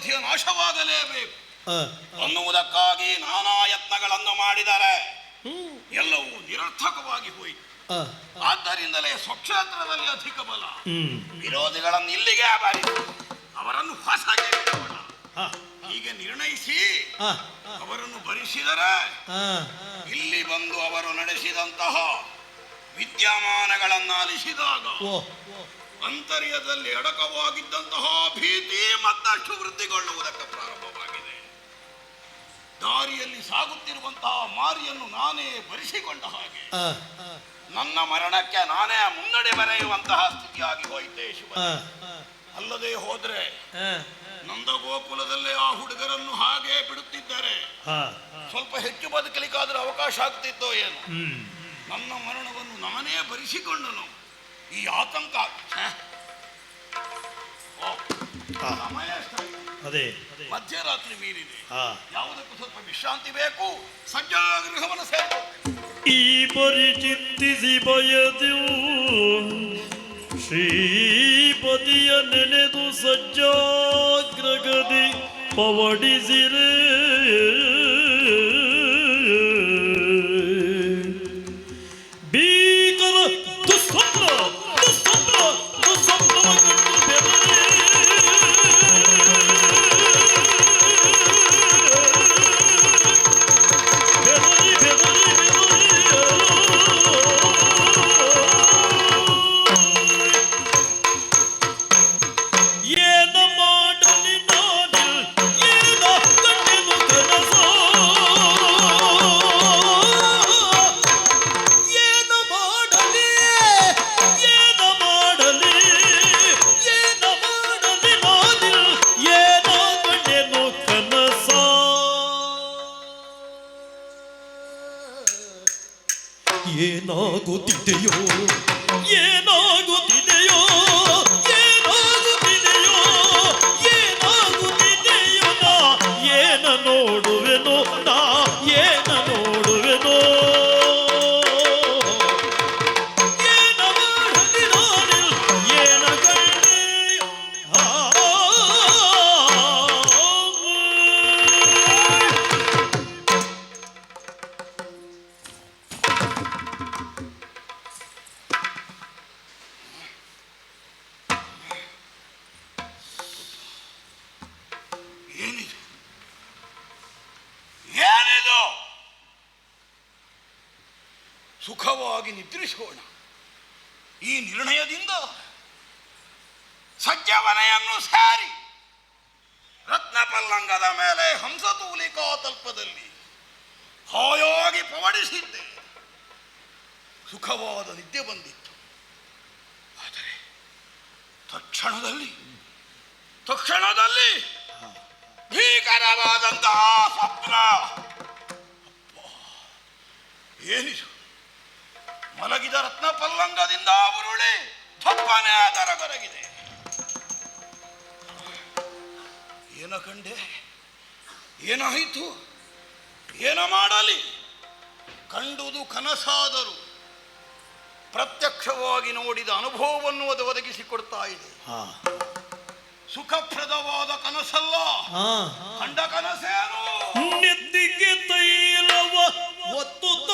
ವಿರೋಧಿಯ ನಾಶವಾಗಲೇಬೇಕು. ಅನ್ನುವುದಕ್ಕಾಗಿ ನಾನಾ ಯತ್ನಗಳನ್ನು ಮಾಡಿದರೆ ಎಲ್ಲವೂ ನಿರರ್ಥಕವಾಗಿ ಹೋಯಿತು. ಆದ್ದರಿಂದಲೇ ಸ್ವಕ್ಷೇತ್ರದಲ್ಲಿ ಅಧಿಕ ಬಲ. ವಿರೋಧಿಗಳನ್ನು ಇಲ್ಲಿಗೆ ಅಬಾರಿಸಿ ಅವರನ್ನು ಹೊಸಗೆ ಹೀಗೆ ನಿರ್ಣಯಿಸಿ ಅವರನ್ನು ಭರಿಸಿದರೆ ಇಲ್ಲಿ ಬಂದು ಅವರು ನಡೆಸಿದಂತಹ ವಿದ್ಯಮಾನಗಳನ್ನು ಆಲಿಸಿದಾಗ ಅಂತರ್ಯದಲ್ಲಿ ಅಡಕವಾಗಿದ್ದಂತಹ ಭೀತಿ ಮತ್ತಷ್ಟು ವೃದ್ಧಿಗೊಳ್ಳುವುದಕ್ಕೆ ಪ್ರಾರಂಭವಾಗಿದೆ. ದಾರಿಯಲ್ಲಿ ಸಾಗುತ್ತಿರುವಂತಹ ಮಾರಿಯನ್ನು ನಾನೇ ಭರಿಸಿಕೊಂಡ ಹಾಗೆ. ನನ್ನ ಮರಣಕ್ಕೆ ನಾನೇ ಮುನ್ನಡೆ ಬರೆಯುವಂತಹ ಸ್ಥಿತಿಯಾಗಿ ಹೋಯಿತೆ ಶಿವ ಅಲ್ಲದೆ ಹೋದ್ರೆ ನಂದ ಗೋಕುಲದಲ್ಲೇ ಆ ಹುಡುಗರನ್ನು ಹಾಗೆ ಬಿಡುತ್ತಿದ್ದಾರೆ. ಸ್ವಲ್ಪ ಹೆಚ್ಚು ಬದುಕಲಿಕ್ಕಾದ್ರೂ ಅವಕಾಶ ಆಗ್ತಿತ್ತೋ ಏನು. ನನ್ನ ಮರಣವನ್ನು ನಾನೇ ಭರಿಸಿಕೊಂಡನು. ಈ ಆತಂಕ. ಸಮಯ ಅದೇ. ಮಧ್ಯರಾತ್ರಿ ಮೀರಿದೆ ಹಾ. ಯಾವುದಕ್ಕೂ ಸ್ವಲ್ಪ ವಿಶ್ರಾಂತಿ ಬೇಕು. ಸಜ್ಜಾಗೃಹವನ್ನು ಸೇರಬೇಕು. ಈ ಪರಿಚಿತ್ತಿಸಿ ಬಯದೆವು. ಶ್ರೀಪತಿಯ ನೆನೆದು ಸಜ್ಜಾಗ್ರಗದಿ ಪವಡಿಸಿರೆ. ತಕ್ಷಣದಲ್ಲಿ ತಕ್ಷಣದಲ್ಲಿ ಭೀಕರವಾದಂತಹ ಸ್ವಪ್ನ. ಏನಿದು? ಮಲಗಿದ ರತ್ನ ಪಲ್ಲಂಗದಿಂದ ಉರುಳಿ ಥಪ್ಪನೆ ಬರಗಿದೆ ಏನ ಕಂಡೆ? ಏನಾಯಿತು? ಏನ ಮಾಡಲಿ? ಕಂಡುದು ಕನಸಾದರು. ಪ್ರತ್ಯಕ್ಷವಾಗಿ ನೋಡಿದ ಅನುಭವವನ್ನು ಅದು ಒದಗಿಸಿಕೊಡ್ತಾ ಇದೆ. ಹಾ. ಸುಖಪ್ರದವಾದ ಕನಸಲ್ಲ. ಹಾ. ಕಂಡ ಕನಸೇನು? ನೆತ್ತಿಗೆ ತೈಲವ ಒತ್ತುತ್ತ?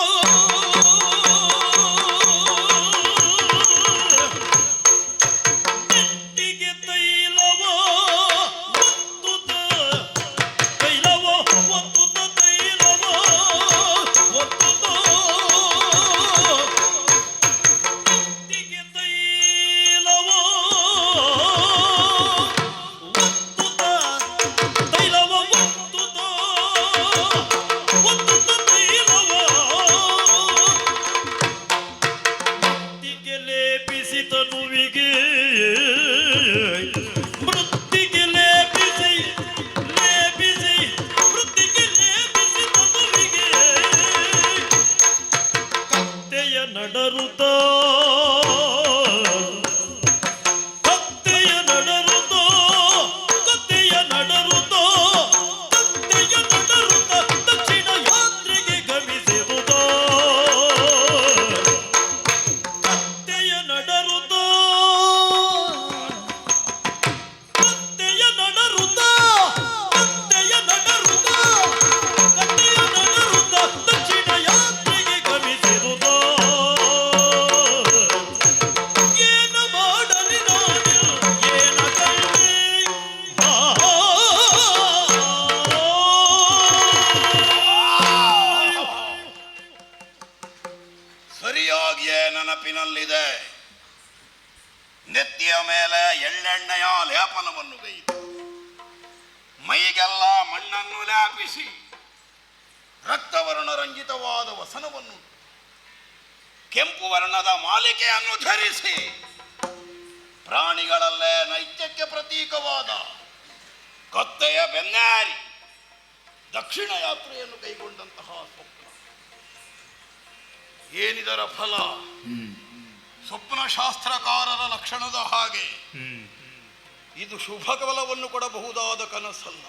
ಇದು ಶುಭ ಫಲವನ್ನು ಕೊಡಬಹುದಾದ ಕನಸಲ್ಲ.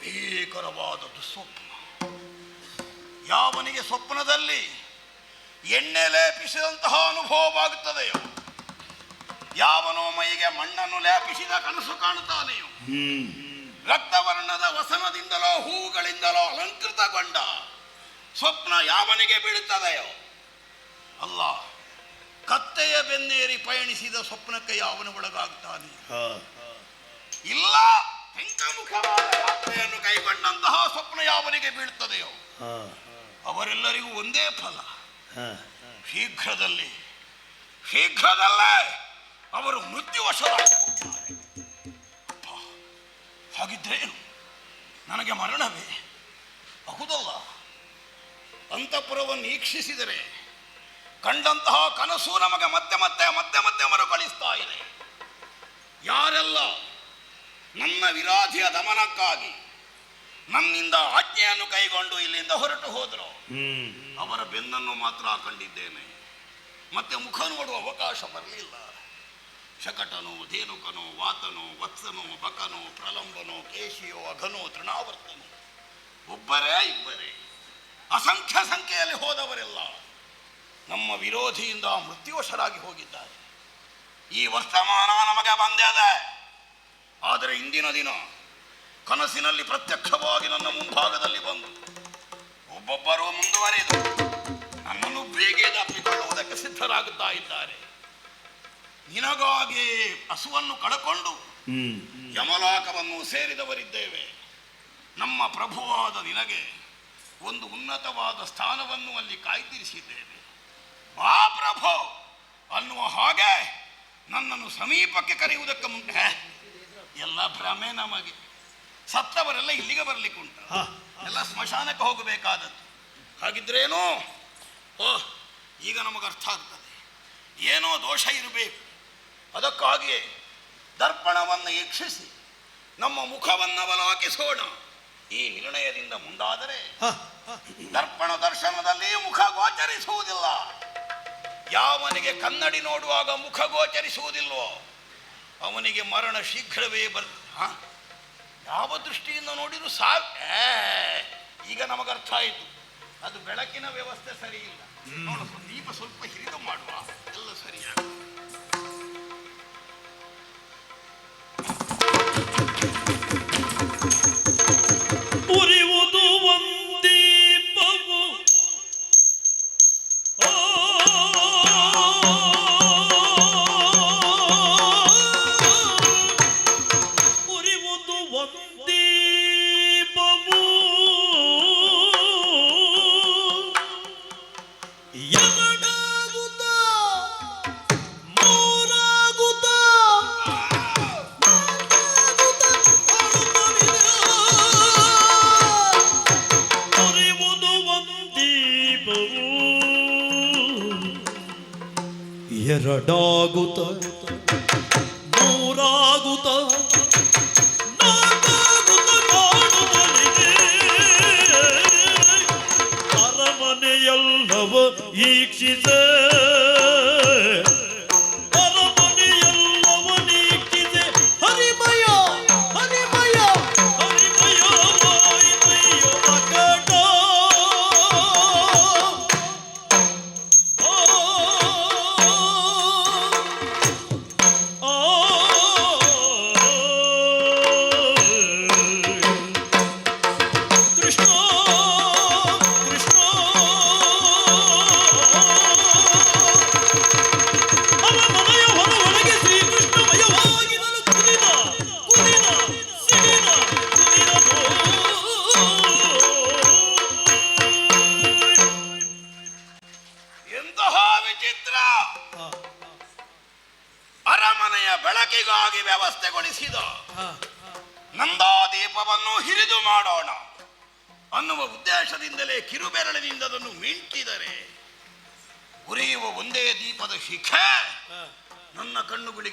ಭೀಕರವಾದ ದುಸ್ವಪ್ನ. ಯಾವನಿಗೆ ಸ್ವಪ್ನದಲ್ಲಿ ಎಣ್ಣೆ ಲೇಪಿಸಿದಂತಹ ಅನುಭವವಾಗುತ್ತದೆಯೋ ಯಾವನೋ ಮೈಗೆ ಮಣ್ಣನ್ನು ಲೇಪಿಸಿದ ಕನಸು ಕಾಣುತ್ತಾನೆಯೋ ರಕ್ತವರ್ಣದ ವಸನದಿಂದಲೋ ಹೂಗಳಿಂದಲೋ ಅಲಂಕೃತಗೊಂಡ ಸ್ವಪ್ನ ಯಾವನಿಗೆ ಬೀಳುತ್ತದೆಯೋ ಅಲ್ಲ ಕತ್ತೆಯ ಬೆನ್ನೇರಿ ಪಯಣಿಸಿದ ಸ್ವಪ್ನಕ್ಕೆ ಯಾವನು ಒಳಗಾಗ್ತಾನೆ? ಇಲ್ಲ ಹೆಂಕಮುಖವಾದ ಯಾತ್ರೆಯನ್ನು ಕೈಗೊಂಡಂತಹ ಸ್ವಪ್ನ ಯಾವನಿಗೆ ಬೀಳ್ತದೆಯೋ? ಅವರೆಲ್ಲರಿಗೂ ಒಂದೇ ಫಲ. ಶೀಘ್ರದಲ್ಲಿ ಶೀಘ್ರದಲ್ಲೇ ಅವರು ಮೃತ್ಯುವಶರಾಗಿ ಹೋಗ್ತಾರೆ. ಹಾಗಿದ್ರೆ ನನಗೆ ಮರಣವೇ? ಬಹುದಲ್ಲ. ಅಂತಃಪುರವನ್ನು ಈಕ್ಷಿಸಿದರೆ ಕಂಡಂತಹ ಕನಸು ನಮಗೆ ಮತ್ತೆ ಮತ್ತೆ ಮತ್ತೆ ಮತ್ತೆ ಮರುಕಳಿಸ್ತಾ ಇದೆ. ಯಾರೆಲ್ಲ ನನ್ನ ವಿರಾಧಿಯ ದಮನಕ್ಕಾಗಿ ನನ್ನಿಂದ ಆಜ್ಞೆಯನ್ನು ಕೈಗೊಂಡು ಇಲ್ಲಿಂದ ಹೊರಟು ಹೋದರು ಅವರ ಬೆನ್ನನ್ನು ಮಾತ್ರ ಕಂಡಿದ್ದೇನೆ. ಮತ್ತೆ ಮುಖ ನೋಡುವ ಅವಕಾಶ ಬರಲಿಲ್ಲ. ಶಕಟನು ಧೇನುಕನು ವಾತನು ವತ್ಸನು ಬಕನು ಪ್ರಲಂಬನು ಕೇಶಿಯೋ ಅಘನು ತೃಣಾವರ್ತನು ಒಬ್ಬರೇ ಇಬ್ಬರೇ ಅಸಂಖ್ಯ ಸಂಖ್ಯೆಯಲ್ಲಿ ಹೋದವರೆಲ್ಲ ನಮ್ಮ ವಿರೋಧಿಯಿಂದ ಮೃತ್ಯುವಶರಾಗಿ ಹೋಗಿದ್ದಾರೆ. ಈ ವರ್ತಮಾನ ನಮಗೆ ಬಂದಿದೆ. ಆದರೆ ಇಂದಿನ ದಿನ ಕನಸಿನಲ್ಲಿ ಪ್ರತ್ಯಕ್ಷವಾಗಿ ನನ್ನ ಮುಂಭಾಗದಲ್ಲಿ ಬಂದು ಒಬ್ಬೊಬ್ಬರು ಮುಂದುವರೆದು ನನ್ನನ್ನು ಬೇಗ ತಪ್ಪಿಕೊಳ್ಳುವುದಕ್ಕೆ ಸಿದ್ಧರಾಗುತ್ತಾ ಇದ್ದಾರೆ. ನಿನಗಾಗಿ ಹಸುವನ್ನು ಕಳಕೊಂಡು ಯಮಲಾಕವನ್ನು ಸೇರಿದವರಿದ್ದೇವೆ. ನಮ್ಮ ಪ್ರಭುವಾದ ನಿನಗೆ ಒಂದು ಉನ್ನತವಾದ ಸ್ಥಾನವನ್ನು ಅಲ್ಲಿ ಕಾಯ್ದಿರಿಸಿದ್ದೇವೆ ಆ ಪ್ರಭು ಅನ್ನುವ ಹಾಗೆ ನನ್ನನ್ನು ಸಮೀಪಕ್ಕೆ ಕರೆಯುವುದಕ್ಕೆ ಮುಂದೆ ಎಲ್ಲ ಭ್ರಮೆ ನಮಗೆ. ಸತ್ತವರೆಲ್ಲ ಇಲ್ಲಿಗೆ ಬರ್ಲಿಕ್ಕೆ ಉಂಟು. ಎಲ್ಲ ಸ್ಮಶಾನಕ್ಕೆ ಹೋಗಬೇಕಾದದ್ದು. ಹಾಗಿದ್ರೇನು? ಓಹ್ ಈಗ ನಮಗೆ ಅರ್ಥ ಆಗ್ತದೆ. ಏನೋ ದೋಷ ಇರಬೇಕು. ಅದಕ್ಕಾಗಿಯೇ ದರ್ಪಣವನ್ನು ಈಕ್ಷಿಸಿ ನಮ್ಮ ಮುಖವನ್ನು ಅವಲೋಕಿಸೋಣ ಈ ನಿರ್ಣಯದಿಂದ ಮುಂದಾದರೆ. ದರ್ಪಣ ದರ್ಶನದಲ್ಲಿ ಮುಖ ಗೋಚರಿಸುವುದಿಲ್ಲ. ಯಾವನಿಗೆ ಕನ್ನಡಿ ನೋಡುವಾಗ ಮುಖ ಗೋಚರಿಸುವುದಿಲ್ವೋ ಅವನಿಗೆ ಮರಣ ಶೀಘ್ರವೇ ಬರ್ ಹ? ಯಾವ ದೃಷ್ಟಿಯಿಂದ ನೋಡಿದ್ರು ಸಾ ಈಗ ನಮಗರ್ಥ ಆಯಿತು. ಅದು ಬೆಳಕಿನ ವ್ಯವಸ್ಥೆ ಸರಿ ಇಲ್ಲ ನೋಡು, ದೀಪ ಸ್ವಲ್ಪ ಹಿರಿದು ಮಾಡುವ. ಎಲ್ಲ ಸರಿಯಾಗ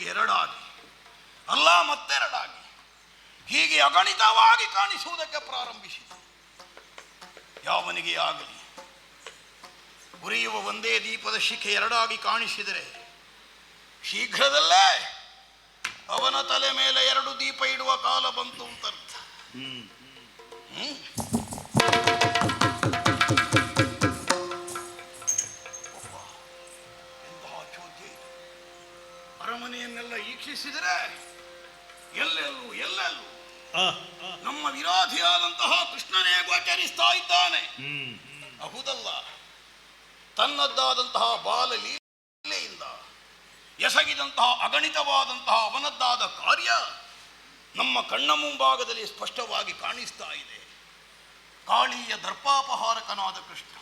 ಎರಡಾಗಿ. ಅಲ್ಲ ಮತ್ತೆರಡಾಗಿ ಹೀಗೆ ಅಗಣಿತವಾಗಿ ಕಾಣಿಸುವುದಕ್ಕೆ ಪ್ರಾರಂಭಿಸಿತು ಯಾವನಿಗೆ ಆಗಲಿ. ಉರಿಯುವ ಒಂದೇ ದೀಪದ ಶಿಖೆ ಎರಡಾಗಿ ಕಾಣಿಸಿದರೆ ಶೀಘ್ರದಲ್ಲೇ ಅವನ ತಲೆ ಮೇಲೆ ಎರಡು ದೀಪ ಇಡುವ ಕಾಲ ಬಂತು ಅಂತ ಅರ್ಥ. ಹ್ಮ್? ಈಕ್ಷಿಸಿದರೆ ಎಲ್ಲೆಲ್ಲೂ ಎಲ್ಲೆಲ್ಲೂ ನಮ್ಮ ವಿರೋಧಿಯಾದಂತಹ ಕೃಷ್ಣನೇ ಗೋಚರಿಸ್ತಾ ಇದ್ದಾನೆ. ಅಹುದಲ್ಲ ತನ್ನದ್ದಾದಂತಹ ಬಾಲಲೀಲೆಯಿಂದ ಎಸಗಿದಂತಹ ಅಗಣಿತವಾದಂತಹ ಅವನದ್ದಾದ ಕಾರ್ಯ ನಮ್ಮ ಕಣ್ಣ ಮುಂಭಾಗದಲ್ಲಿ ಸ್ಪಷ್ಟವಾಗಿ ಕಾಣಿಸ್ತಾ ಇದೆ. ಕಾಳಿಯ ದರ್ಪಾಪಹಾರಕನಾದ ಕೃಷ್ಣ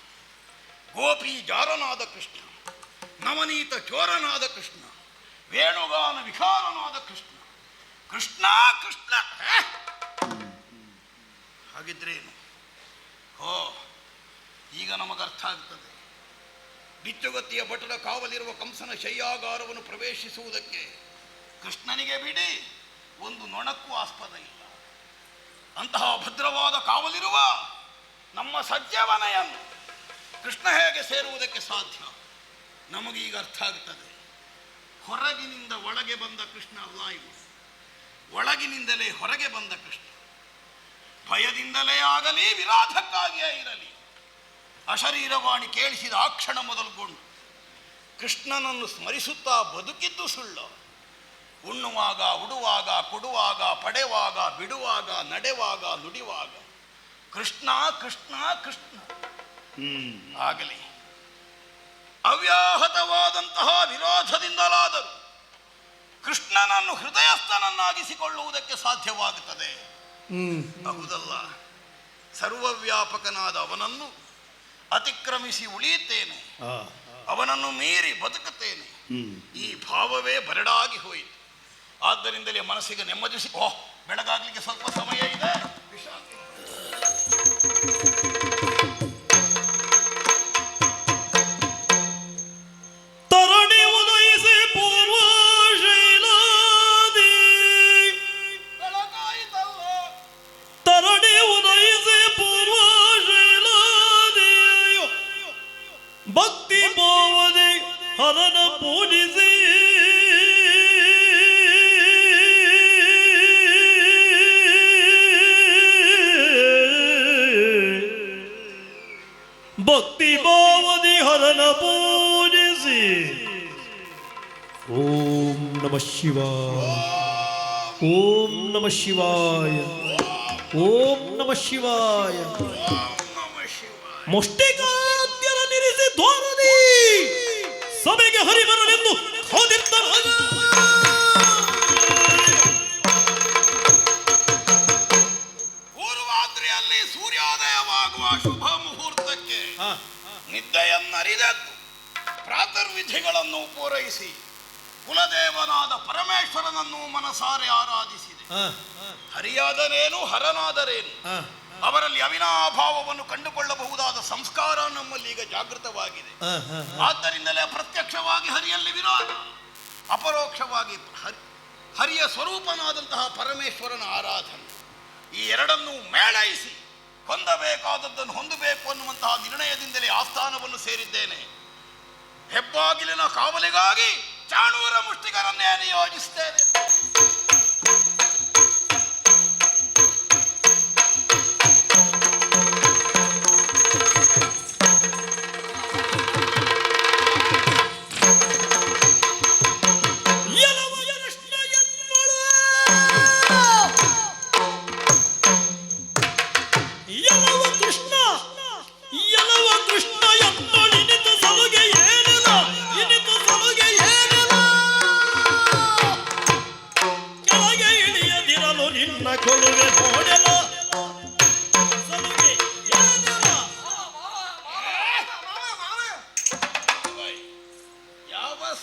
ಗೋಪಿ ಜಾರನಾದ ಕೃಷ್ಣ ನವನೀತ ಚೋರನಾದ ಕೃಷ್ಣ ವೇಣುಗಾನ ವಿಕಾರನಾದ ಕೃಷ್ಣ. ಕೃಷ್ಣ ಕೃಷ್ಣ ಹಾಗಿದ್ರೆ ಹಾಗಿದ್ರೇನು? ಹೋ, ಈಗ ಅರ್ಥ ಆಗ್ತದೆ. ಬಿಚ್ಚುಗತ್ತಿಯ ಭಟರ ಕಾವಲಿರುವ ಕಂಸನ ಶಯ್ಯಾಗಾರವನ್ನು ಪ್ರವೇಶಿಸುವುದಕ್ಕೆ ಕೃಷ್ಣನಿಗೆ ಬಿಡಿ, ಒಂದು ನೊಣಕ್ಕೂ ಆಸ್ಪದ ಇಲ್ಲ. ಅಂತಹ ಭದ್ರವಾದ ಕಾವಲಿರುವ ನಮ್ಮ ಸಜ್ಜವನೆಯನ್ನು ಕೃಷ್ಣ ಹೇಗೆ ಸೇರುವುದಕ್ಕೆ ಸಾಧ್ಯ? ನಮಗೀಗ ಅರ್ಥ ಆಗ್ತದೆ. ಹೊರಗಿನಿಂದ ಒಳಗೆ ಬಂದ ಕೃಷ್ಣ ಅಲ್ಲ ಇವು ಒಳಗಿನಿಂದಲೇ ಹೊರಗೆ ಬಂದ ಕೃಷ್ಣ. ಭಯದಿಂದಲೇ ಆಗಲಿ, ವಿರಾಧಕ್ಕಾಗಿಯೇ ಇರಲಿ. ಅಶರೀರವಾಣಿ ಕೇಳಿಸಿದ ಆ ಕ್ಷಣ ಮೊದಲುಗೊಂಡು ಕೃಷ್ಣನನ್ನು ಸ್ಮರಿಸುತ್ತಾ ಬದುಕಿದ್ದು ಸುಳ್ಳು. ಉಣ್ಣುವಾಗ, ಉಡುವಾಗ, ಕೊಡುವಾಗ, ಪಡೆವಾಗ, ಬಿಡುವಾಗ, ನಡೆವಾಗ, ನುಡಿವಾಗ ಕೃಷ್ಣ ಕೃಷ್ಣ ಕೃಷ್ಣ. ಆಗಲಿ. ಅವ್ಯಾಹತವಾದಂತಹ ವಿರೋಧದಿಂದಲಾದರೂ ಕೃಷ್ಣನನ್ನು ಹೃದಯಸ್ಥನನ್ನಾಗಿಸಿಕೊಳ್ಳುವುದಕ್ಕೆ ಸಾಧ್ಯವಾಗುತ್ತದೆ. ಹೌದಲ್ಲ? ಸರ್ವವ್ಯಾಪಕನಾದ ಅವನನ್ನು ಅತಿಕ್ರಮಿಸಿ ಉಳಿಯುತ್ತೇನೆ. ಅವನನ್ನು ಮೀರಿ ಬದುಕುತ್ತೇನೆ. ಈ ಭಾವವೇ ಬರಡಾಗಿ ಹೋಯಿತು. ಆದ್ದರಿಂದಲೇ ಮನಸ್ಸಿಗೆ ನೆಮ್ಮದಿಸಿ ಓಹ್ ಬೆಳಗಾಗಲಿಕ್ಕೆ ಸ್ವಲ್ಪ ಸಮಯ ಇದೆ. ವಿಷ ಹರನ ಪೂಜಿಸಿ ಓಂ ನಮ ಶಿವಾಯ ಓಂ ನಮ ಶಿವಾಯ ಓಂ ನಮ ಶಿವಾಯ ಮುಷ್ಟಿಕಾದ್ಯರ ನಿರಿಸಿ ದ್ವಾರದಿ ಸಭೆಗೆ ಹರಿಬರಲೆಂದು ನಿದ್ದೆಯನ್ನರಿದದ್ದು ಪ್ರಾತರ್ವಿಧಿಗಳನ್ನು ಪೂರೈಸಿ ಕುಲದೇವನಾದ ಪರಮೇಶ್ವರನನ್ನು ಮನಸಾರೆ ಆರಾಧಿಸಿದೆ. ಹರಿಯಾದರೇನು ಹರನಾದರೇನು ಅವರಲ್ಲಿ ಅವಿನಾಭಾವವನ್ನು ಕಂಡುಕೊಳ್ಳಬಹುದಾದ ಸಂಸ್ಕಾರ ನಮ್ಮಲ್ಲಿ ಈಗ ಜಾಗೃತವಾಗಿದೆ. ಆದ್ದರಿಂದಲೇ ಪ್ರತ್ಯಕ್ಷವಾಗಿ ಹರಿಯಲ್ಲಿ ವಿರೋಧ ಅಪರೋಕ್ಷವಾಗಿ ಹರಿ ಹರಿಯ ಸ್ವರೂಪನಾದಂತಹ ಪರಮೇಶ್ವರನ ಆರಾಧನೆ. ಈ ಎರಡನ್ನೂ ಮೇಳೈಸಿ ಹೊಂದಬೇಕಾದದ್ದನ್ನು ಹೊಂದಬೇಕು ಅನ್ನುವಂತಹ ನಿರ್ಣಯದಿಂದಲೇ ಆಸ್ಥಾನವನ್ನು ಸೇರಿದ್ದೇನೆ. ಹೆಬ್ಬಾಗಿಲಿನ ಕಾವಲಿಗಾಗಿ ಚಾಣೂರ ಮುಷ್ಟಿಗರನ್ನೇ ನಿಯೋಜಿಸ್ತೇನೆ.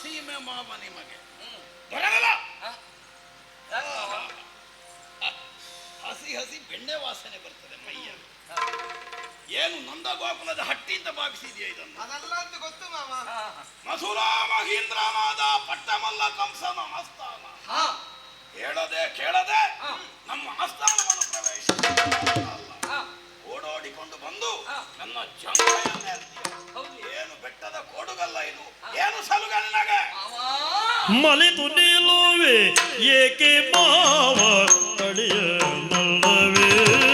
ಸೀಮೆ ಮಾವ ನಿಮಗೆ. ಬರಲ್ಲ. ಹಸಿ ಹಸಿ ಬೆಣ್ಣೆ ವಾಸನೆ ಬರ್ತದೆ ಮೈಯ. ಏನು ನಂದ ಗೋಕುಲದ ಹಟ್ಟಿ ಅಂತ ಭಾವಿಸಿದೆಯಾ ಇದನ್ನು? ಅದಲ್ಲ ಅಂತ ಗೊತ್ತು ಮಾಮ ಮಸೂರ ಮಹೀಂದ್ರನಾದ ಪಟ್ಟಮಲ್ಲ ಕಂಸನ ಆಸ್ಥಾನ. ಹೇಳದೆ ಕೇಳದೆ ನಮ್ಮ ಆಸ್ಥಾನವನ್ನು ಪ್ರವೇಶ ಓಡೋಡಿಕೊಂಡು ಬಂದು ನನ್ನ ಬೆಟ್ಟದ ಕೋಡುಗಲ್ಲ ಇದು. ಏನು ಸಲುಗ ನಿನಗೆ? ಮಲಿತು ನಿಲ್ಲುವೆ ಏಕೆ ಮಾವ ತಳಿಯನಲ್ಲವೇ ಮಲಿತು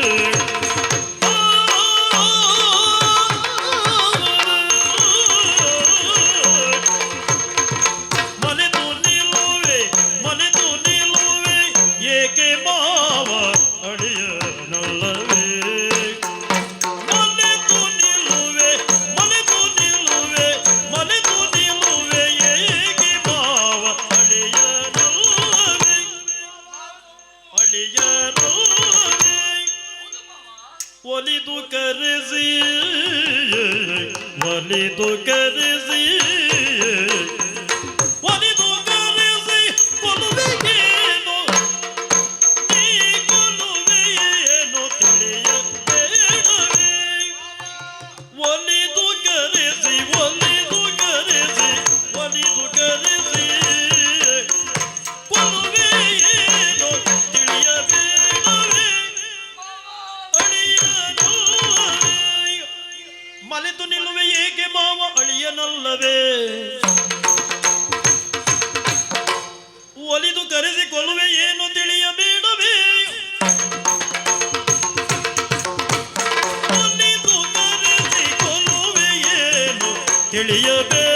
ಏನು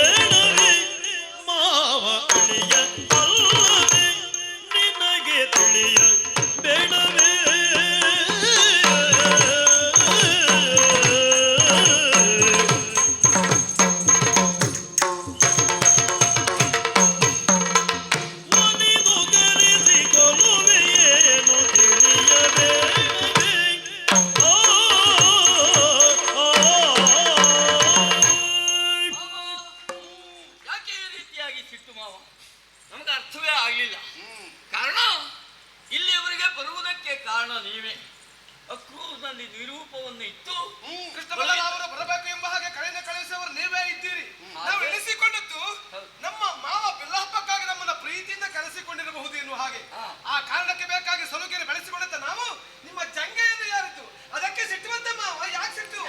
ಹಾಗೆ. ಆ ಕಾರಣಕ್ಕೆ ಬೇಕಾಗಿ ಸಲುಗೆರೆ ಬೆಳೆಸಿಕೊಳ್ಳುತ್ತ ನಾವು ನಿಮ್ಮ ಜಂಗೆಯನ್ನು ಯಾರಿತ್ತು ಅದಕ್ಕೆ ಸಿಟ್ಟು ಮಾವ ಯಾಕೆ ಸಿಟ್ಟು?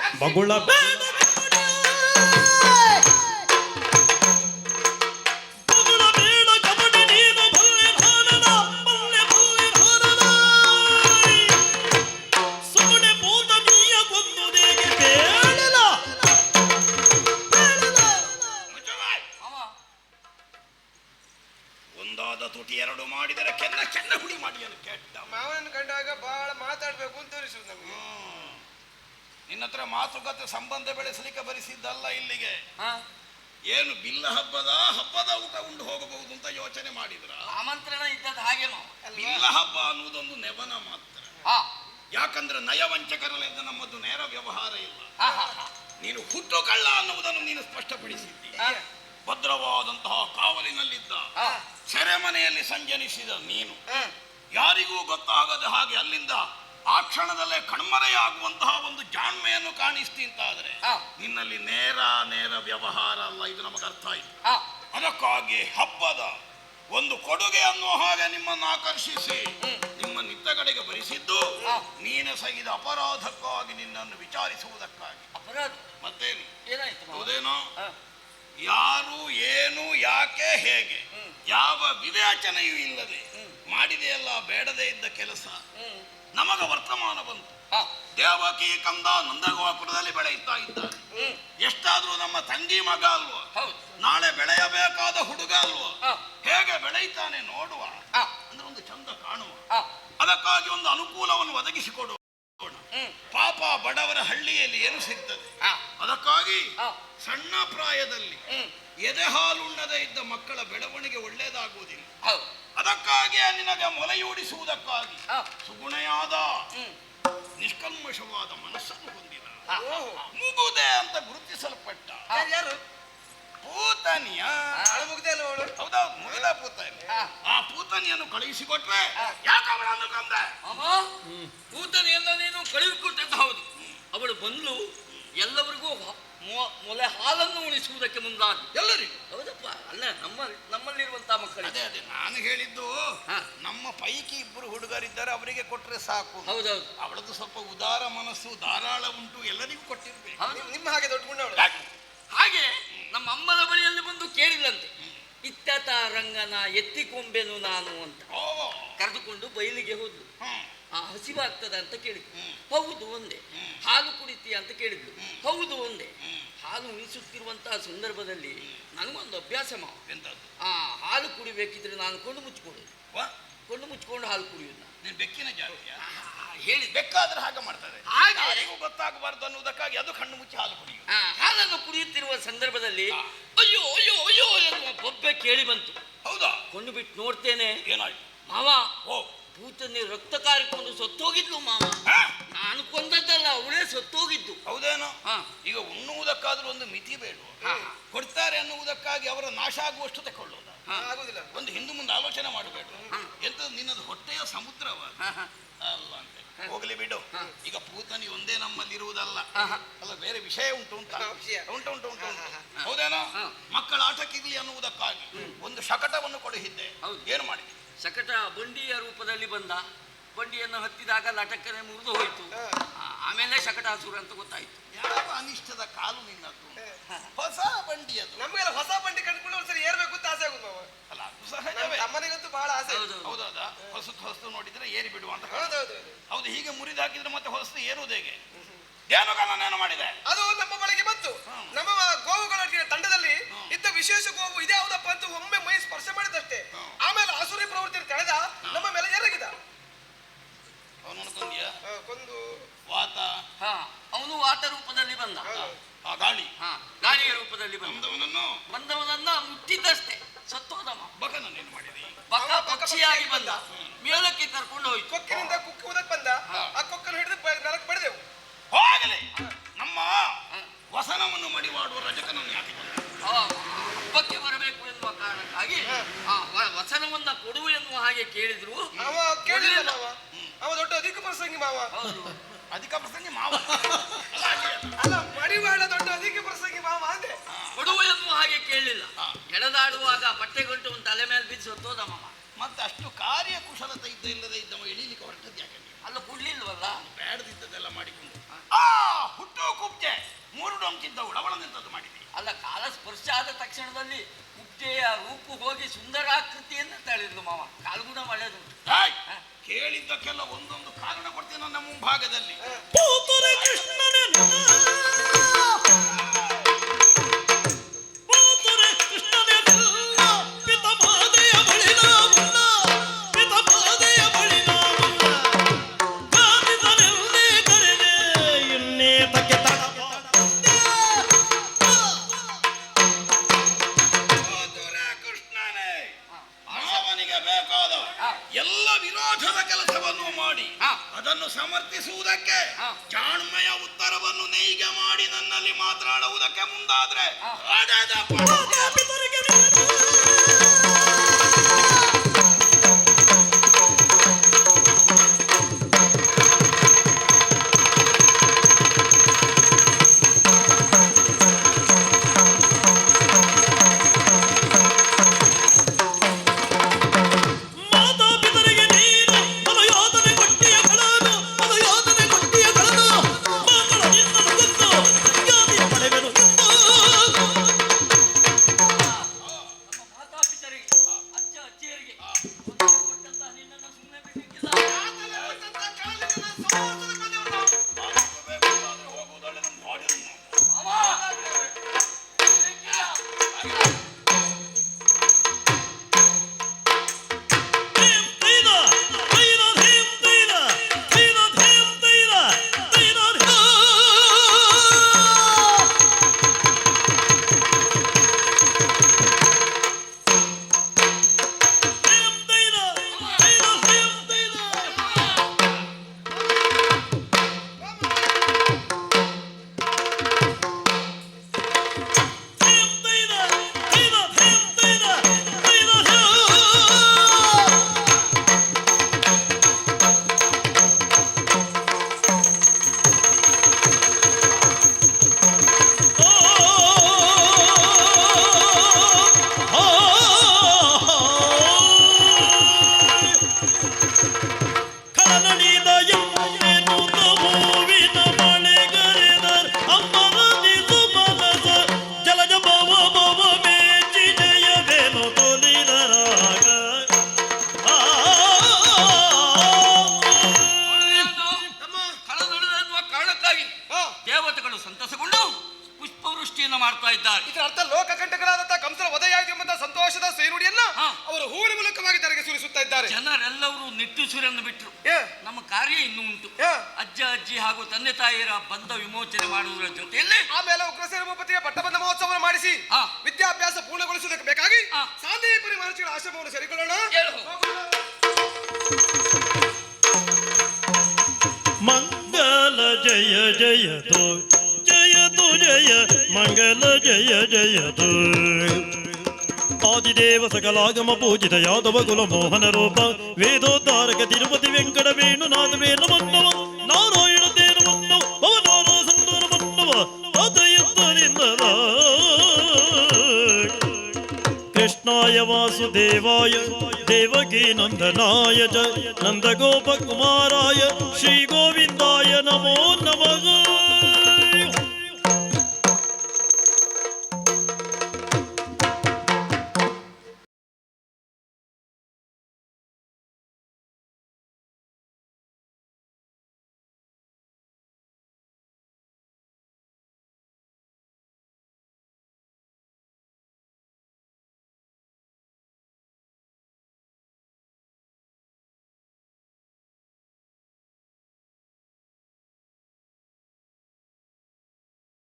ಭದ್ರವಾದಂತಹ ಕಾವಲಿನಲ್ಲಿದ್ದ. ಸೆರೆಮನೆಯಲ್ಲಿ ಸಂಜನಿಸಿದ ನೀನು. ಯಾರಿಗೂ ಗೊತ್ತಾಗದ ಹಾಗೆ ಅಲ್ಲಿಂದ ಆ ಕ್ಷಣದಲ್ಲೇ ಕಣ್ಮರೆಯಾಗುವಂತಹ ಒಂದು ಜಾಣ್ಮೆಯನ್ನು ಕಾಣಿಸ್ತಿ ಅಂತಾದ್ರೆ. ನಿನ್ನಲ್ಲಿ ನೇರ ನೇರ ವ್ಯವಹಾರ ಅಲ್ಲ ಇದು ನಮಗೆ ಅರ್ಥ ಆಯ್ತು. ಅದಕ್ಕಾಗಿ ಹಬ್ಬದ ಒಂದು ಕೊಡುಗೆ ಅನ್ನುವ ಹಾಗೆ ನಿಮ್ಮನ್ನು ಆಕರ್ಷಿಸಿ ನಿಮ್ಮ ನಿತ್ತ ಕಡೆಗೆ ಬರಿಸಿದ್ದು. ನೀನು ಸಗಿದ ಅಪರಾಧಕ್ಕಾಗಿ ನಿನ್ನನ್ನು ವಿಚಾರಿಸುವುದಕ್ಕಾಗಿ. ಅಪರಾಧ? ಮತ್ತೇನು? ಏನಾಯ್ತು ಹೌದೇನೋ. ಯಾರು ಏನು ಯಾಕೆ ಹೇಗೆ? ಯಾವ ವಿವೇಚನೆಯೂ ಇಲ್ಲದೆ. ಮಾಡಿದೆಯಲ್ಲ ಬೇಡದೇ ಇದ್ದ ಕೆಲಸ. ನಮಗ ವರ್ತಮಾನ ಬಂತು. ದೇವಕಿ ಕಂದ ನಂದಗೋಪುರದಲ್ಲಿ ಬೆಳೆಯುತ್ತಾ ಇದ್ದಾನೆ ಹ್ಮ್. ಎಷ್ಟಾದ್ರೂ ನಮ್ಮ ತಂಗಿ ಮಗ ಅಲ್ವಾ? ನಾಳೆ ಬೆಳೆಯಬೇಕಾದ ಹುಡುಗ ಅಲ್ವಾ? ಹೇಗೆ ಬೆಳೆಯುತ್ತಾನೆ ನೋಡುವ. ಅಂದ್ರೆ ಒಂದು ಚಂದ ಕಾಣುವ. ಅದಕ್ಕಾಗಿ ಒಂದು ಅನುಕೂಲವನ್ನು ಒದಗಿಸಿಕೊಡುವ. ಪಾಪ ಬಡವರ ಹಳ್ಳಿಯಲ್ಲಿ ಏನು ಸಿಗ್ತದೆ. ಅದಕ್ಕಾಗಿ ಸಣ್ಣ ಪ್ರಾಯದಲ್ಲಿ. ಎದೆ ಹಾಲುಣ್ಣದೆ ಇದ್ದ ಮಕ್ಕಳ ಬೆಳವಣಿಗೆ ಒಳ್ಳೆಯದಾಗುವುದಿಲ್ಲ ಅದಕ್ಕಾಗಿ ನಿನಗೆ ಮೊಲೆಯೂಡಿಸುವುದಕ್ಕಾಗಿ. ಸುಗುಣೆಯಾದ. ನಿಷ್ಕಲ್ಮಶವಾದ ಮನಸ್ಸನ್ನು ಹೊಂದಿದ. ಮುಗುದೆ ಅಂತ ಗುರುತಿಸಲ್ಪಟ್ಟ ಯಾರು ಪೂತನಿಯ ಅಳು ಮುಗ್ದೆ ಅಲ್ವ ಅವಳು? ಹೌದಾ ಮುಗಿದ ಪೂತನಿ. ಆ ಪೂತನಿಯನ್ನು ಕಳುಹಿಸಿಕೊಟ್ರೆ ಯಾಕೆ ಅವಳನ್ನು ಕೊಂದೆ? ಅಮ್ಮ ಕೂತನೆಯನ್ನ ನೀನು ಕಳುಹಿಕೊಟ್ಟದ್ದು ಹೌದು. ಅವಳು ಬಂದು ಎಲ್ಲರಿಗೂ ಮೊ- ಮೊಲೆ ಹಾಲನ್ನು ಉಣಿಸುವುದಕ್ಕೆ ಮುಂದಾದ ಎಲ್ಲರಿಗೂ? ಹೌದಪ್ಪ. ಅಲ್ಲ ನಮ್ಮ ನಮ್ಮಲ್ಲಿರುವಂತಹ ಮಕ್ಕಳು ಅದೇ ಅದೇ. ನಾನು ಹೇಳಿದ್ದು. ನಮ್ಮ ಪೈಕಿ ಇಬ್ಬರು ಹುಡುಗರಿದ್ದಾರೆ ಅವರಿಗೆ ಕೊಟ್ಟರೆ ಸಾಕು. ಹೌದೌದು. ಅವಳದ್ದು ಸ್ವಲ್ಪ ಉದಾರ ಮನಸ್ಸು ಧಾರಾಳ ಉಂಟು ಎಲ್ಲರಿಗೂ ಕೊಟ್ಟಿರ್ಬೇಕು. ನಿಮ್ಮ ಹಾಗೆ ದೊಡ್ಡ ಗುಂಡ ಹಾಗೆ ನಮ್ಮ ಅಮ್ಮನ ಬಳಿಯಲ್ಲಿ ಬಂದು ಕೇಳಿಲ್ಲಂತೆ. ಇತ್ತತ ರಂಗನ ಎತ್ತಿಕೊಂಬೆನು ನಾನು ಅಂತ. ಕರೆದುಕೊಂಡು ಬಯಲಿಗೆ ಹೋದ್ಲು. ಆ ಹಸಿವಾಗ್ತದ ಅಂತ ಕೇಳಿದ್ಲು. ಹೌದು ಒಂದೇ. ಹಾಲು ಕುಡಿತೀಯ ಅಂತ ಕೇಳಿದ್ಲು. ಹೌದು ಒಂದೇ. ಹಾಲು ಉಣಿಸುತ್ತಿರುವಂತಹ ಸಂದರ್ಭದಲ್ಲಿ ನನಗೊಂದು ಅಭ್ಯಾಸ ಮಾವ ಆ ಹಾಲು ಕುಡಿಬೇಕಿದ್ರೆ ನಾನು ಕೊಂಡು ಮುಚ್ಕೊಳ್ಳೋದು ಕೊಂಡು ಮುಚ್ಕೊಂಡು ಹಾಲು ಕುಡಿಯೋದು ನಾನು. ಬೆಕ್ಕಿನ ಜಾತಿಯ ಹೇಳಿ ಬೆಕ್ಕಾದ್ರೆ ಹಾಗೆ ಮಾಡ್ತಾರೆ. ಹಾಗೆ? ಗೊತ್ತಾಗಬಾರ್ದು ಅನ್ನುವುದಕ್ಕಾಗಿ ಅದು ಕಣ್ಣು ಮುಚ್ಚಿ ಹಾಲು ಕುಡಿಯು ಹಾಲನ್ನು ಕುಡಿಯುತ್ತಿರುವ ಸಂದರ್ಭದಲ್ಲಿ. ಅಯ್ಯೋ ಅಯ್ಯೋ ಅಯ್ಯೋ ಎನ್ನುವ ಬೊಬ್ಬೆ ಕೇಳಿ ಬಂತು. ಹೌದಾ? ಕೊಂಡು ಬಿಟ್ಟು ನೋಡ್ತೇನೆ. ಏನಾಯ್ತು? ಮಾವ ಓ. ಭೂತನಿ ರಕ್ತ ಕಾರಿಕೊಂಡು ಸತ್ತೋಗಿದ್ಲು ಮಾವ. ಹಾ? ನಾನು ಕೊಂದದ್ದಲ್ಲ ಅವಳೇ ಸತ್ತೋಗಿದ್ದು. ಹೌದೇನೋ? ಹಾ. ಈಗ ಉಣ್ಣುವುದಕ್ಕಾದ್ರೂ ಒಂದು ಮಿತಿ ಬೇಡ ಹಾ. ಕೊಡ್ತಾರೆ ಅನ್ನುವುದಕ್ಕಾಗಿ ಅವರ ನಾಶ ಆಗುವಷ್ಟು ತಕೊಳ್ಳೋದು. ಆಗೋದಿಲ್ಲ ಆಗುದಿಲ್ಲ. ಒಂದು ಹಿಂದೂ ಮುಂದೆ ಆಲೋಚನೆ ಮಾಡಬೇಡ ಎಂತ ನಿನ್ನದು ಹೊಟ್ಟೆಯ ಸಮುದ್ರವ ಹಾ, ಹಾ. ಅಲ್ಲ ಅಂತ. ಹೋಗ್ಲಿ ಬಿಡು. ಈಗ ಪೂತನಿ ಒಂದೇ ನಮ್ಮಲ್ಲಿರುವುದಲ್ಲ ಹಾ, ಹಾ. ಅಲ್ಲ ಬೇರೆ ವಿಷಯ ಉಂಟು ಅಂತ. ಹಾ, ವಿಷಯ. ಉಂಟು ಉಂಟು ಉಂಟು. ಹೌದೇನೋ? ಹಾ. ಮಕ್ಕಳ ಆಟಕ್ಕಿರ್ಲಿ ಅನ್ನುವುದಕ್ಕಾಗಿ ಒಂದು ಶಕಟವನ್ನು ಕೊಡುಹಿದ್ದೆ ಹೌದು. ಏನು ಮಾಡಿದೆ ಶಕಟ ಬಂಡಿಯ ರೂಪದಲ್ಲಿ ಬಂದ. ಬಂಡಿಯನ್ನು ಹತ್ತಿದಾಗ ಲಟಕ್ಕನೆ ಮುರಿದು ಹೋಯ್ತು. ಆಮೇಲೆ ಶಕಟಾಸುರ ಅಂತ ಗೊತ್ತಾಯ್ತು. ಯಾವ ಅನಿಷ್ಟದ ಕಾಲು ನಿನ್ನದು ಹೊಸ ಬಂಡಿ ಅದು ನಮಗೆಲ್ಲ ಹೊಸ ಬಂಡಿ ಕಂಡುಕೊಂಡು ಒಂದ್ಸರಿ ಏರ್ಬೇಕು ಅಂತ ಆಸೆ ಆಗುತ್ತೆ ಅಲ್ಲ ಅದು ನಮ್ಮ ಸಹಜವೇ ತಮ್ಮನಿಗಂತೂ ಬಹಳ ಆಸೆ. ಹೌದು. ಹೌದೌದಾ ಹೊಸತು ಹೊಸತು ನೋಡಿದ್ರೆ ಏರಿ ಬಿಡುವ ಅಂತ. ಹೌದೌದು ಹೌದು ಹೀಗೆ ಮುರಿದಾಕಿದ್ರೆ ಮತ್ತೆ ಹೊಸತು ಏರುವುದು ಹೇಗೆ? ಏನು ಗಣನೇನು ಮಾಡಿದೆ. ಅದು ನಮ್ಮ ಬಳಿಗೆ ಬಂತು. ನಮ್ಮ ಗೋವುಗಳ ತಂಡದಲ್ಲಿ. ಇದ್ದ ವಿಶೇಷ ಗೋವು ಇದೆ ಯಾವುದಪ್ಪ ಅಂತ ಒಮ್ಮೆ ಮೈ ಸ್ಪರ್ಶ ಮಾಡಿದಷ್ಟೇ. ಆಮೇಲೆ ಆಸುರಿ ಪ್ರವೃತ್ತಿ ತೆಳೆದ ನಮ್ಮ ಮೇಲೆ ಎರಗಿದ. ಅವನು ಕೊಂದು. ವಾತ. ಹಾ ಅವನು ವಾತ ರೂಪದಲ್ಲಿ ಬಂದ. ಆ ಗಾಳಿ. ಹಾ ಗಾಳಿಯ ರೂಪದಲ್ಲಿ ಬಂದವನನ್ನು ಬಂದವನನ್ನ ಮುಟ್ಟಿದ್ದಷ್ಟೇ. ಸತ್ತೋದಮ್ಮ ಬಕನನ್ನೇನು ಮಾಡಿದೆ? ಬಕ ಪಕ್ಷಿಯಾಗಿ ಬಂದ. ಮೇಲಕ್ಕೆ ಕರ್ಕೊಂಡು ಹೋಯ್ತು. ಕೊಕ್ಕಿನಿಂದ ಕುಕ್ಕುವುದಕ್ಕೆ ಬಂದ. ಆ ಕೊಕ್ಕನ್ನು ಹಿಡಿದು ನೆಲಕ್ಕೆ ಬಡಿದೆವು. ಹೋಗಲಿ. ನಮ್ಮ ವಸನವನ್ನು ಮಡಿವಾಡುವ ರಜಕನನ್ನು ಯಾಕೆ ಹಬ್ಬಕ್ಕೆ ಬರಬೇಕು ಎನ್ನುವ ಕಾರಣಕ್ಕಾಗಿ ಆ ವ- ವಚನವನ್ನ ಕೊಡು ಎನ್ನುವ ಹಾಗೆ ಕೇಳಿದ್ರು. ಅವ ಕೇಳಿಲ್ಲ ಅವ ಅವ ದೊಡ್ಡ ಅಧಿಕ ಪ್ರಸಂಗಿ ಮಾವ. ಹೌದು. ಅಧಿಕ ಪ್ರಸಂಗಿ ಮಾವ. ಅಲ್ಲ ಹಾಗೆ ಅಲ್ಲ. ಅಲ್ಲ ಮಡಿವಾಳ ದೊಡ್ಡ ಅಧಿಕ ಪ್ರಸಂಗಿ ಮಾವ ಅಂದ್ರೆ ಕೊಡು ಎನ್ನುವ ಹಾಗೆ ಕೇಳಲಿಲ್ಲ. ಎಳೆದಾಡುವಾಗ ಬಟ್ಟೆ ಗಂಟು ಒಂದು ತಲೆ ಮೇಲೆ ಬಿದ್ದು ಸತ್ತೋದಮ್ಮ ಮತ್ತೆ ಅಷ್ಟು ಕಾರ್ಯ ಕುಶಲತೆ ಇದ್ದ ಇಲ್ಲದೆ ಇದ್ದವ ಎಳೀಲಿಕ್ಕೆ ಹೊರಟದ್ದು ಯಾಕೆ? ನೀವು? ಅಲ್ಲ ಕೊಡ್ಲಿಲ್ವಲ್ಲ? ಬೇಡದಿದ್ದದೆಲ್ಲ ಮಾಡಿಕೊಂಡು. ಆ ಹುಟ್ಟು ಕುಬ್ಜೆ. ಮೂರು ಡೊಂಕಿದ್ದವು ಲವಣದಿಂದದ್ದು ಮಾಡಿದೆ. ಅಲ್ಲ ಕಾಲ ಸ್ಪರ್ಶ ಆದ ತಕ್ಷಣದಲ್ಲಿ ಕುಬ್ಜೆಯ ರೂಪು ಹೋಗಿ ಸುಂದರಾಕೃತಿಯನ್ನು ತಳೆದ್ರು ಮಾವ. ಕಾಲ್ಗುಣ ಒಳ್ಳೆಯದು ಕೇಳಿದ್ದಕ್ಕೆಲ್ಲ ಒಂದೊಂದು ಕಾರಣ ಕೊಡ್ತೀನಿ ನನ್ನ ಮುಂಭಾಗದಲ್ಲಿ. ಕೃಷ್ಣನ Bye. ಆದಿದೇವ ಸಕಲಾಗಮ ಪೂಜಿತ ಯಾದವ ಕುಲ ಮೋಹನ ರೂಪ. ವೇದೋದ್ಧಾರಕ ತಿರುಪತಿ ವೆಂಕಟ ವೇಣುನಾಥವೇ ನಮನ್ನವ ನಾರಾಯಣ ತೇ ನಮನ್ನವ ಭವನಾರ ಸಂತ ನಮನ್ನವ ತಾತಯ್ಯನಿಂದ ಕೃಷ್ಣಾಯ ವಾಸುದೇವಾಯ, ದೇವಕಿ ನಂದನಾಯ ಚ ನಂದಗೋಪಕುಮಾರಾಯ, ಶ್ರೀ ಗೋವಿಂದಾಯ ನಮೋ ನಮಃ.